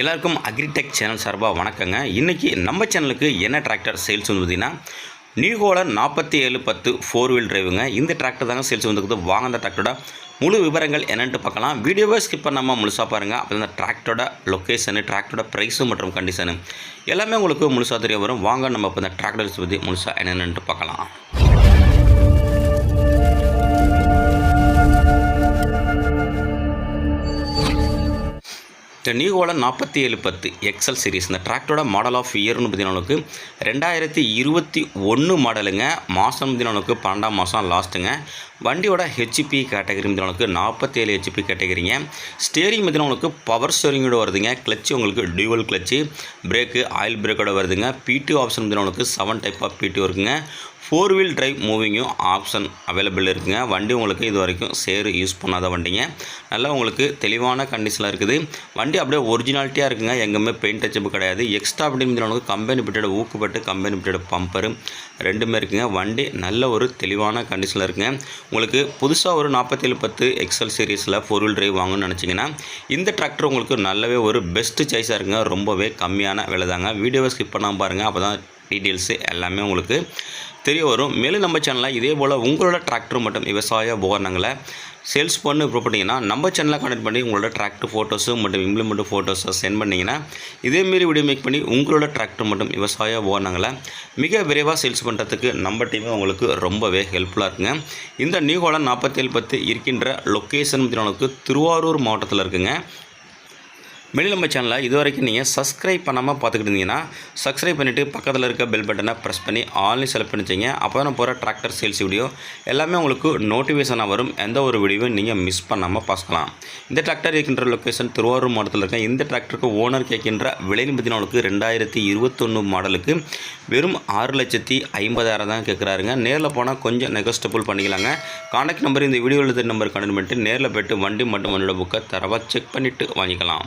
எல்லாருக்கும் agritech channel சார்பாக வணக்கங்க. இன்றைக்கி நம்ம சேனலுக்கு என்ன டிராக்டர் சேல்ஸ் வந்து பார்த்தீங்கன்னா நியூகோலர் நாற்பத்தி ஏழு பத்து ஃபோர் வீல் டிரைவுங்க இந்த டிராக்டர் தாங்க சேல்ஸ் வந்துருக்குது வாங்க அந்த டிராக்டரோட முழு விவரங்கள் என்னென்ட்டு பார்க்கலாம். வீடியோவை ஸ்கிப் பண்ணாமல் முழுசாக பாருங்கள் அப்போ இந்த டிராக்டரோட லொக்கேஷனு டிராக்டரோட ப்ரைஸு மற்றும் கண்டிஷனு எல்லாமே உங்களுக்கு முழுசாக தெரிய வரும். வாங்க நம்ம இப்போ இந்த டிராக்டர்ஸ் பற்றி முழுசாக என்னென்னுட்டு பார்க்கலாம். நியூகோல நாற்பத்தி ஏழு பத்து எக்ஸல் சீரிஸ் இந்த டிராக்டரோட மாடல் ஆஃப் இயர்னு பார்த்தீங்கன்னா ரெண்டாயிரத்தி இருபத்தி ஒன்று மாடலுங்க மாதம் பார்த்தீங்கன்னா பன்னெண்டாம் மாதம் லாஸ்ட்டுங்க வண்டியோட ஹெச்பி கேட்டகரி பார்த்தீங்கன்னா நாற்பத்தி ஏழு ஹெச்பி கேட்டகரிங்க ஸ்டேரிங் பார்த்தீங்கன்னா பவர் ஸ்டேரிங்கோட வருதுங்க. கிளச்சு உங்களுக்கு டியூவல் கிளச்சு பிரேக்கு ஆயில் பிரேக்கோட வருதுங்க. பிடி ஆப்ஷன் பார்த்தீங்கன்னா உங்களுக்கு செவன் டைப் ஆஃப் பிடி இருக்குங்க. ஃபோர் வீல் டிரைவ் மூவிங்கும் ஆப்ஷன் அவைலபிள் இருக்குங்க. வண்டி உங்களுக்கு இது வரைக்கும் சேரு யூஸ் பண்ணாத வண்டிங்க. நல்லா உங்களுக்கு தெளிவான கண்டிஷனில் இருக்குது. வண்டி அப்படியே ஒரிஜினாலிட்டியாக இருக்குங்க. எங்கேயுமே பெயிண்ட் டச்சப்பு கிடையாது. எக்ஸ்ட்ரா அப்படின்னு உங்களுக்கு கம்பெனி பிட்டோட ஊக்குப்பட்டு கம்பெனி பிட்டோட பம்பரு ரெண்டுமே இருக்குங்க. வண்டி நல்ல ஒரு தெளிவான கண்டிஷனில் இருக்குங்க. உங்களுக்கு புதுசாக ஒரு நாற்பத்தேழு பத்து எக்ஸல் சீரீஸில் ஃபோர் வீல் டிரைவ் வாங்கணும்னு நினச்சிங்கன்னா இந்த டிராக்டர் உங்களுக்கு நல்லாவே ஒரு பெஸ்ட்டு சாய்ஸாக இருக்குங்க. ரொம்பவே கம்மியான விலை தாங்க வீடியோவை ஸ்கிப் பண்ணாமல் பாருங்கள் அப்போ தான் டீட்டெயில்ஸு எல்லாமே உங்களுக்கு தெரிய வரும். மேலும் நம்ம சேனலில் இதே போல் உங்களோட டிராக்டர் மற்றும் விவசாய உபகரணங்களை சேல்ஸ் பண்ணு போட்டிங்கன்னா நம்ம சேனலில் கனெக்ட் பண்ணி உங்களோட டிராக்டர் ஃபோட்டோஸு மற்றும் இம்ப்ளிமெண்ட் ஃபோட்டோஸை சென்ட் பண்ணிங்கன்னா இதேமாரி வீடியோ மேக் பண்ணி உங்களோட டிராக்டர் மற்றும் விவசாய உபகரணங்களை மிக விரைவாக சேல்ஸ் பண்ணுறதுக்கு நம்ம டீமே உங்களுக்கு ரொம்பவே ஹெல்ப்ஃபுல்லாக இருக்குங்க. இந்த நியூ ஹோலன் நாற்பத்தேழு பத்து இருக்கின்ற லொக்கேஷன் உங்களுக்கு திருவாரூர் மாவட்டத்தில் இருக்குங்க. மேலும் நம்ம சேனலை இது வரைக்கும் நீங்கள் சப்ஸ்கிரைப் பண்ணாமல் பார்த்துக்கிட்டு இருந்தீங்கன்னா சப்ஸ்கிரைப் பண்ணிவிட்டு பக்கத்தில் இருக்க பெல் பட்டனை ப்ரெஸ் பண்ணி ஆன்லைன் செலக்ட் பண்ணிச்சிங்க அப்போ தான் போகிற டிராக்டர் சேல்ஸ் வீடியோ எல்லாமே உங்களுக்கு நோட்டிஃபிகேஷனாக வரும். எந்த ஒரு வீடியோவும் நீங்கள் மிஸ் பண்ணாமல் பார்க்கலாம் இந்த டிராக்டர் இருக்கின்ற லொக்கேஷன் திருவாரூர் மாவட்டத்தில் இருக்க இந்த டிராக்டருக்கு ஓனர் கேட்கின்ற விலைன்னு பார்த்தீங்கன்னா ரெண்டாயிரத்தி இருபத்தொன்று மாடலுக்கு வெறும் ஆறு லட்சத்தி ஐம்பதாயிரம் தான் கேட்குறாருங்க. நேரில் போனால் கொஞ்சம் நெகஸ்டபுள் பண்ணிக்கலாங்க. கான்டாக்ட் நம்பர் இந்த வீடியோவில் நம்பர் கண்டென்ட் பண்ணிட்டு நேரில் போய்ட்டு வண்டி மட்டும் வண்டியோட புக்கை தரவாக செக் பண்ணிவிட்டு வாங்கிக்கலாம்.